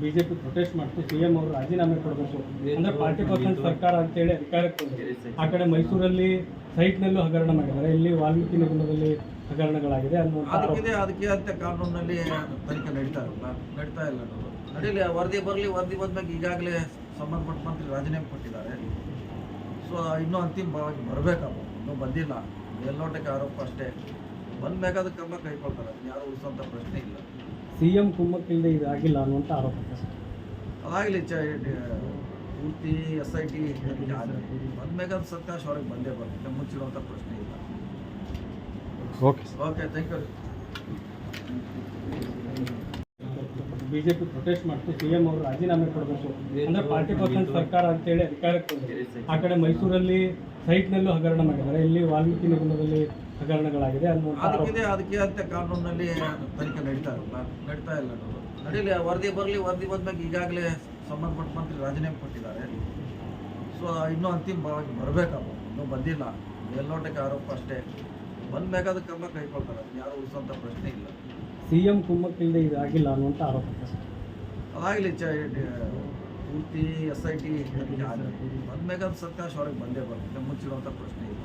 BJP protest ಮಾಡ್ತೀವಿ C M ಅವರು ರಾಜೀನಾಮೆ ಕೊಡಬೇಕು. ಅಂದ್ರೆ ಫಾರ್ಟಿ ಪರ್ಸೆಂಟ್ ಸರ್ಕಾರ ಅಂತೇಳಿ ಅಧಿಕಾರಕ್ಕೆ ಆ ಕಡೆ ಮೈಸೂರಲ್ಲಿ ಸೈಟ್ನಲ್ಲೂ ಹಗರಣ ಮಾಡಿದ್ದಾರೆ. ಇಲ್ಲಿ ವಾಲ್ಮೀಕಿ ನಗರದಲ್ಲಿ ಹಗರಣಗಳಾಗಿದೆ ಅದಕ್ಕಿದೆ, ಅದಕ್ಕೆ ಅಂತ ಕಾನೂನಲ್ಲಿ ತನಿಖೆ ನಡೀತಾ ಇಲ್ಲ. ನಡೀತಾ ಇಲ್ಲ ನಡೀಲಿ ವರದಿ ಬರಲಿ, ವರದಿ ಬಂದ್ಮೇಲೆ ಈಗಾಗಲೇ ಸಂಬಂಧಪಟ್ಟ ಮಂತ್ರಿ ರಾಜೀನಾಮೆ ಕೊಟ್ಟಿದ್ದಾರೆ. ಸೊ ಇನ್ನೂ ಅಂತಿಮವಾಗಿ ಬರಬೇಕಪ್ಪ ಇನ್ನೂ ಬಂದಿಲ್ಲ. ಮೇಲ್ನೋಟಕ್ಕೆ ಆರೋಪ ಅಷ್ಟೇ. ಅದಕ್ಕೆ ಕ್ರಮ ಕೈಗೊಳ್ತಾರೆ. ಯಾರು ಉಳಿಸೋಂಥ ಪ್ರಶ್ನೆ ಇಲ್ಲ ಸಿಎಂ ಕುಮ್ಮಕ್ಕಿಲ್ಲದೆ ಇದಾಗಿಲ್ಲ ಅನ್ನುವಂಥ ಆರೋಪ ಅದಾಗಲಿ ಚ ಪೂರ್ತಿ ಎಸ್ ಐ ಟಿ ಅದು ಸತ್ಯಾಂಶ ಅವ್ರಿಗೆ ಬಂದೇ ಬರುತ್ತೆ ಮುಚ್ಚಿಡುವಂಥ ಪ್ರಶ್ನೆ ಇಲ್ಲ. Okay okay thank you BJP protest ಮಾಡ್ತು ಸಿಎಂ ಅವರು ರಾಜೀನಾಮೆ ಕೊಡಬೇಕು. ಅಂದ್ರೆ ಪಾರ್ಟಿ ಪರ್ಸೆಂಟ್ ಸರ್ಕಾರ ಅಂತೇಳಿ ಅಧಿಕಾರಕ್ಕೆ ಆ ಕಡೆ ಮೈಸೂರಲ್ಲಿ ಸೈಟ್ನಲ್ಲೂ ಹಗರಣ ಮಾಡಿದ್ದಾರೆ. ಇಲ್ಲಿ ವಾಲ್ಮೀಕಿ ನಿಗಮದಲ್ಲಿ ಹಗರಣಗಳಾಗಿದೆ ಅದಕ್ಕಿದೆ ಅದಕ್ಕೆ ಅಂತ ಕಾನೂನಲ್ಲಿ ತನಿಖೆ ನಡೀತಾ ಇರಲ್ಲ ನಡೀತಾ ಇಲ್ಲ ನಡೀಲಿ ವರದಿ ಬರಲಿ ವರದಿ ಬಂದ್ಮೇಲೆ ಈಗಾಗಲೇ ಸಂಬಂಧಪಟ್ಟ ಮಂತ್ರಿ ರಾಜೀನಾಮೆ ಕೊಟ್ಟಿದ್ದಾರೆ. ಸೊ ಇನ್ನೂ ಅಂತಿಮವಾಗಿ ಬರಬೇಕಪ್ಪ ಇನ್ನೂ ಬಂದಿಲ್ಲ. ಮೇಲ್ನೋಟಕ್ಕೆ ಆರೋಪ ಅಷ್ಟೇ. ಅದಕ್ಕೆ ಕ್ರಮ ಕೈಗೊಳ್ತಾರೆ ಯಾರು ಉಳಿಸೋಂಥ ಪ್ರಶ್ನೆ ಇಲ್ಲ. ಸಿಎಂ ಕುಮ್ಮಕ್ಕಿಲ್ಲದೆ ಇದಾಗಿಲ್ಲ ಅನ್ನುವಂಥ ಆರೋಪ ಅದಾಗಲಿ ಚ ಪೂರ್ತಿ ಎಸ್ ಐ ಟಿ ಬಂದ್ಮೇಲೆ ಅದು ಸತ್ಯಾಂಶ ಹೊರಗೆ ಬಂದೇ ಬರುತ್ತೆ. ಮುಚ್ಚಿಡುವಂಥ ಪ್ರಶ್ನೆ ಇಲ್ಲ.